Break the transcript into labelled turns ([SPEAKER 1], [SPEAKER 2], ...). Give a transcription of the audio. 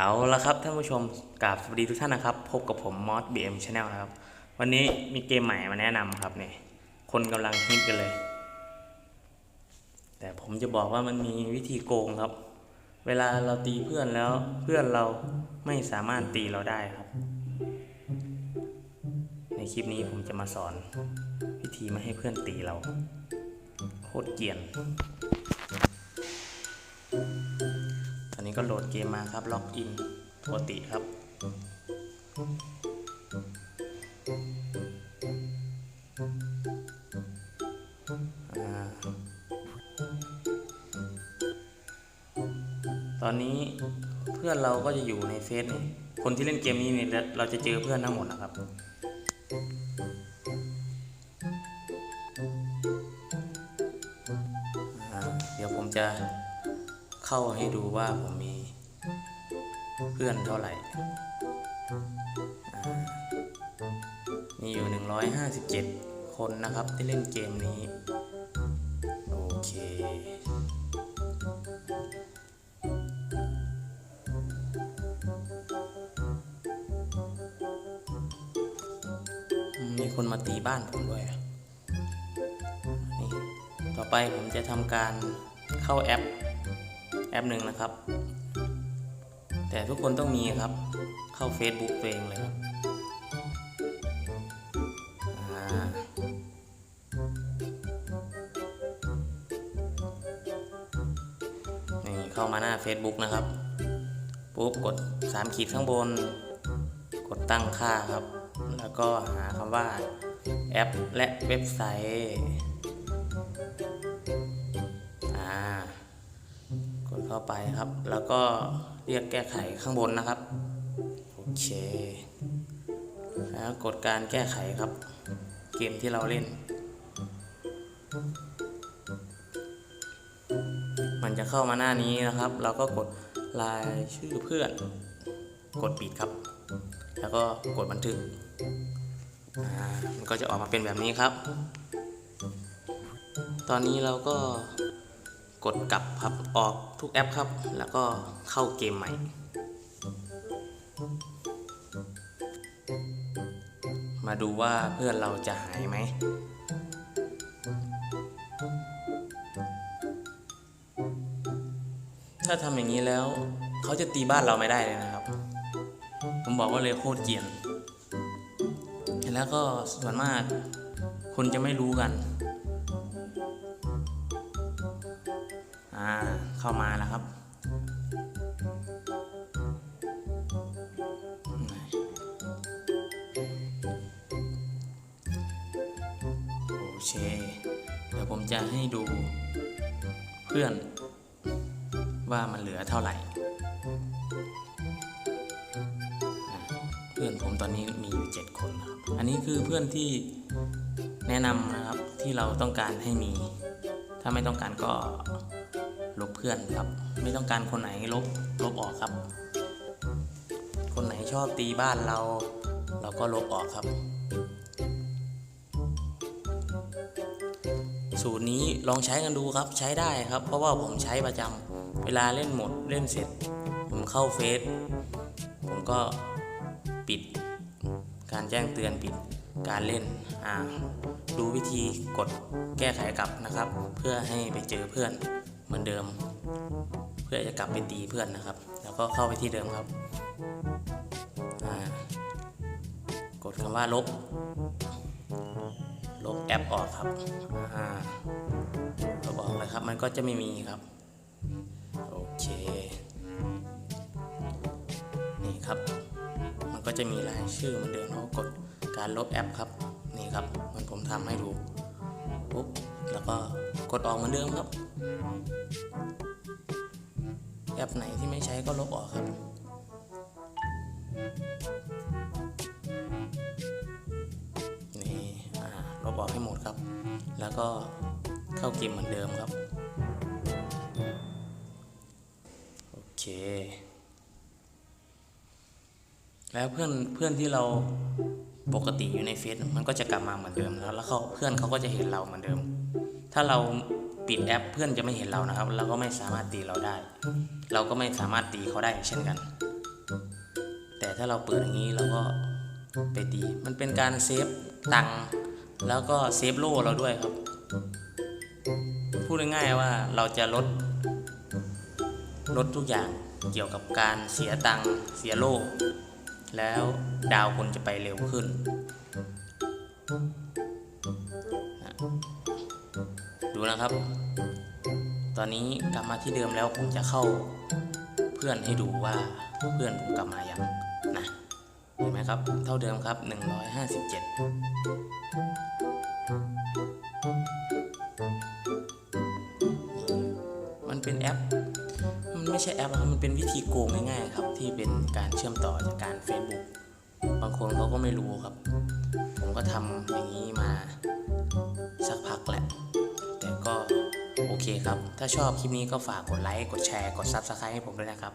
[SPEAKER 1] เอาละครับท่านผู้ชมกราบสวัสดีทุกท่านนะครับ พบกับผมมอสบีเอ็มชาแนลนะครับ วันนี้มีเกมใหม่มาแนะนำครับเนี่ยคนกำลังฮิตกันเลย แต่ผมจะบอกว่ามันมีวิธีโกงครับ เวลาเราตีเพื่อนแล้วเพื่อนเราไม่สามารถตีเราได้ครับ ในคลิปนี้ผมจะมาสอน วิธีไม่ให้เพื่อนตีเรา โคตรเกียน ก็โหลดเกมมาครับ ล็อกอินปกติครับ ตอนนี้เพื่อนเราก็จะอยู่ในเฟซนี่คนที่เล่นเกมนี้เนี่ยเราจะเจอเพื่อนทั้งหมดนะครับเดี๋ยวผมจะเข้าให้ดูว่าผมมี เพื่อนเท่าไหร่อ่ามีอยู่ 157 คนนะครับที่เล่นเกมนี้ โอเคมีคนมาตีบ้านผมด้วยนี่ต่อไปผมจะทำการเข้าแอป แอปหนึ่งนะครับ แต่ทุกคนต้องมีครับ เข้า Facebook ตัวเองเลยครับนี่เข้ามาหน้า Facebook นะครับ ปุ๊บกด 3 ขีดข้างบน กดตั้งค่าครับ แล้วก็หาคำว่าแอปและเว็บไซต์ เข้าไปครับ แล้วก็เรียกแก้ไขข้างบนนะครับ โอเค แล้วกดการแก้ไขครับ เกมที่เราเล่น มันจะเข้ามาหน้านี้นะครับ เราก็กดรายชื่อเพื่อน กดปิดครับ แล้วก็กดบันทึก มันก็จะออกมาเป็นแบบนี้ครับ ตอนนี้เราก็ กดกลับครับออกทุกแอปครับ แล้วก็เข้าเกมใหม่ มาดูว่าเพื่อนเราจะหายไหมถ้าทำอย่างนี้แล้ว เขาจะตีบ้านเราไม่ได้เลยนะครับ ผมบอกว่าเลยโคตรเกรียนแล้วก็ส่วนมากคนจะไม่รู้กันาเข้ามาแล้วครับ โอเค เดี๋ยวผมจะให้ดูเพื่อนว่ามันเหลือเท่าไหร่ เพื่อนผมตอนนี้มีอยู่ 7 คนครับ อันนี้คือเพื่อนที่แนะนำนะครับที่เราต้องการให้มี ถ้าไม่ต้องการก็ ลบเพื่อนครับ ไม่ต้องการคนไหนลบลบออกครับ คนไหนชอบตีบ้านเรา เราก็ลบออกครับ สูตรนี้ลองใช้กันดูครับใช้ได้ครับ เพราะว่าผมใช้ประจำเวลาเล่นหมดเล่นเสร็จ ผมเข้าเฟซผมก็ปิด การแจ้งเตือนปิดการเล่นอ่าดูวิธีกดแก้ไขกลับนะครับ เพื่อให้ไปเจอเพื่อน เหมือนเดิม เพื่อจะกลับไปตีเพื่อนนะครับ แล้วก็เข้าไปที่เดิมครับกดคำว่าลบ ลบแอปออกครับเราบอกเลยครับ มันก็จะไม่มีครับ โอเค นี่ครับ มันก็จะมีรายชื่อเหมือนเดิมแล้วก็กดการลบแอปครับ นี่ครับ มันผมทำให้ดู ปุ๊บแล้วก็กดออกเหมือนเดิมครับ แอปไหนที่ไม่ใช้ก็ลบออกครับ นี่ลบออกให้หมดครับ แล้วก็เข้าเกมเหมือนเดิมครับ โอเค แล้วเพื่อนเพื่อนที่เรา ปกติอยู่ในเฟซมันก็จะกลับมาเหมือนเดิมแล้วแล้วเขาเพื่อนเขาก็จะเห็นเราเหมือนเดิม ถ้าเราปิดแอปเพื่อนจะไม่เห็นเรานะครับ เราก็ไม่สามารถตีเราได้ เราก็ไม่สามารถตีเขาได้เช่นกัน แต่ถ้าเราเปิดอย่างนี้เราก็ไปตีมันเป็นการเซฟตังค์แล้วก็เซฟโล่เราด้วยครับ พูดง่ายๆว่าเราจะลดลดทุกอย่างเกี่ยวกับการเสียตังค์เสียโล่ แล้วดาวคนจะไปเร็วขึ้น ดูนะครับ ตอนนี้กลับมาที่เดิมแล้วผมจะเข้าเพื่อนให้ดูว่าเพื่อนผมกลับมายังนะเห็นไหมครับ เท่าเดิมครับ 157 ไม่ใช่แอปครับมันเป็นวิธีโกงง่ายๆครับ ที่เป็นการเชื่อมต่อจากการ Facebook บางคนเขาก็ไม่รู้ครับ ผมก็ทำอย่างนี้มาสักพักแหละ แต่ก็โอเคครับ ถ้าชอบคลิปนี้ก็ฝากกดไลค์ กดแชร์ กด Subscribe ให้ผมด้วยนะครับ